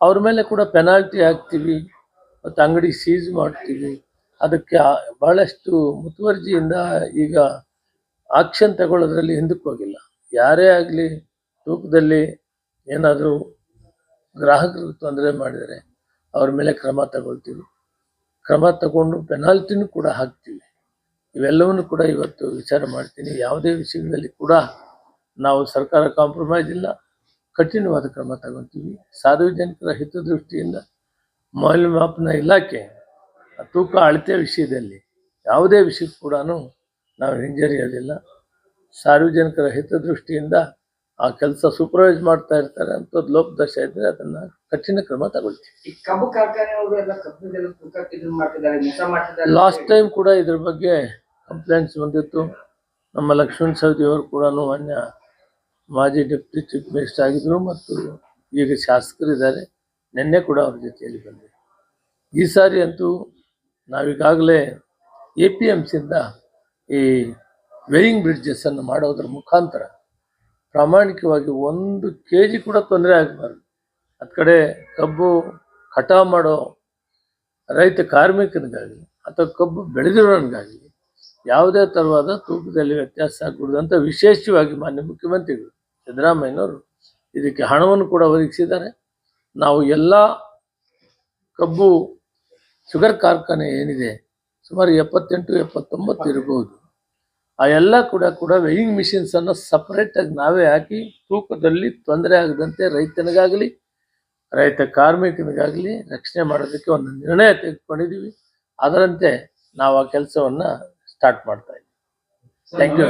ಅವ್ರ ಮೇಲೆ ಕೂಡ ಪೆನಾಲ್ಟಿ ಹಾಕ್ತೀವಿ, ಮತ್ತು ಅಂಗಡಿ ಸೀಸ್ ಮಾಡ್ತೀವಿ. ಅದಕ್ಕೆ ಬಹಳಷ್ಟು ಮುತುವರ್ಜಿಯಿಂದ ಈಗ ಆಕ್ಷನ್ ತಗೊಳ್ಳೋದ್ರಲ್ಲಿ ಹಿಂದಕ್ಕೆ ಹೋಗಿಲ್ಲ. ಯಾರೇ ಆಗಲಿ ತೂಕದಲ್ಲಿ ಏನಾದರೂ ಗ್ರಾಹಕರು ತೊಂದರೆ ಮಾಡಿದರೆ ಅವ್ರ ಮೇಲೆ ಕ್ರಮ ತಗೊಳ್ತೀವಿ. ಕ್ರಮ ತಗೊಂಡು ಪೆನಾಲ್ಟಿನೂ ಕೂಡ ಹಾಕ್ತೀವಿ. ಇವೆಲ್ಲವನ್ನು ಕೂಡ ಇವತ್ತು ವಿಚಾರ ಮಾಡ್ತೀನಿ. ಯಾವುದೇ ವಿಷಯಗಳಲ್ಲಿ ಕೂಡ ನಾವು ಸರ್ಕಾರ ಕಾಂಪ್ರಮೈಸ್ ಇಲ್ಲ. ಕಠಿಣವಾದ ಕ್ರಮ ತಗೊಳ್ತೀವಿ. ಸಾರ್ವಜನಿಕರ ಹಿತದೃಷ್ಟಿಯಿಂದ ಮೌಲ್ಯಮಾಪನ ಇಲಾಖೆ ತೂಕ ಅಳತೆ ವಿಷಯದಲ್ಲಿ ಯಾವುದೇ ವಿಷಯಕ್ಕೂ ಕೂಡ ನಾವು ಹಿಂಜರಿಯೋದಿಲ್ಲ. ಸಾರ್ವಜನಿಕರ ಹಿತದೃಷ್ಟಿಯಿಂದ ಆ ಕೆಲಸ ಸೂಪರ್ವೈಸ್ ಮಾಡ್ತಾ ಇರ್ತಾರೆ ಅಂಥದ್ದು ಲೋಪದೋಷ ಇದ್ರೆ ಅದನ್ನು ಕಠಿಣ ಕ್ರಮ ತಗೊಳ್ತೀವಿ. ಲಾಸ್ಟ್ ಟೈಮ್ ಕೂಡ ಇದ್ರ ಬಗ್ಗೆ ಕಂಪ್ಲೇಂಟ್ಸ್ ಬಂದಿತ್ತು. ನಮ್ಮ ಲಕ್ಷ್ಮಣ್ ಸವದಿ ಅವರು ಕೂಡ ಮಾನ್ಯ ಮಾಜಿ ಡೆಪ್ಟಿ ಚೀಫ್ ಮಿನಿಸ್ಟರ್ ಆಗಿದ್ದರು ಮತ್ತು ಈಗ ಶಾಸಕರಿದ್ದಾರೆ ನಿನ್ನೆ ಕೂಡ ಅವ್ರ ಜೊತೆಯಲ್ಲಿ ಬಂದೆ. ಈ ಸಾರಿ ಅಂತೂ ನಾವೀಗಾಗಲೇ ಎ ಪಿ ಎಂ ಸಿಂದ ಈ ವೇಯಿಂಗ್ ಬ್ರಿಡ್ಜಸ್ಸನ್ನು ಮಾಡೋದ್ರ ಮುಖಾಂತರ ಪ್ರಾಮಾಣಿಕವಾಗಿ ಒಂದು ಕೆ ಜಿ ಕೂಡ ತೊಂದರೆ ಆಗಬಾರ್ದು. ಅದ ಕಡೆ ಕಬ್ಬು ಕಟಾವು ಮಾಡೋ ರೈತ ಕಾರ್ಮಿಕನಿಗಾಗಲಿ ಅಥವಾ ಕಬ್ಬು ಬೆಳೆದಿರೋನಿಗಾಗಲಿ ಯಾವುದೇ ತರವಾದ ತೂಕದಲ್ಲಿ ವ್ಯತ್ಯಾಸ ಆಗಕೂಡದು ಅಂತ ವಿಶೇಷವಾಗಿ ಮಾನ್ಯ ಮುಖ್ಯಮಂತ್ರಿಗಳು ಸಿದ್ದರಾಮಯ್ಯನವರು ಇದಕ್ಕೆ ಹಣವನ್ನು ಕೂಡ ಒದಗಿಸಿದ್ದಾರೆ. ನಾವು ಎಲ್ಲ ಕಬ್ಬು ಶುಗರ್ ಕಾರ್ಖಾನೆ ಏನಿದೆ ಸುಮಾರು ಎಪ್ಪತ್ತೆಂಟು ಎಪ್ಪತ್ತೊಂಬತ್ತು ಇರಬಹುದು. ಆ ಎಲ್ಲ ಕೂಡ ಕೂಡ ವೆಯಿಂಗ್ ಮಿಷಿನ್ಸನ್ನು ಸಪ್ರೇಟಾಗಿ ನಾವೇ ಹಾಕಿ ತೂಕದಲ್ಲಿ ತೊಂದರೆ ಆಗದಂತೆ ರೈತನಿಗಾಗಲಿ ರೈತ ಕಾರ್ಮಿಕನಿಗಾಗಲಿ ರಕ್ಷಣೆ ಮಾಡೋದಕ್ಕೆ ಒಂದು ನಿರ್ಣಯ ತೆಗೆದುಕೊಂಡಿದ್ದೀವಿ. ಅದರಂತೆ ನಾವು ಆ ಕೆಲಸವನ್ನ ಸ್ಟಾರ್ಟ್ ಮಾಡ್ತಾ ಇದ್ದೀವಿ. Thank you.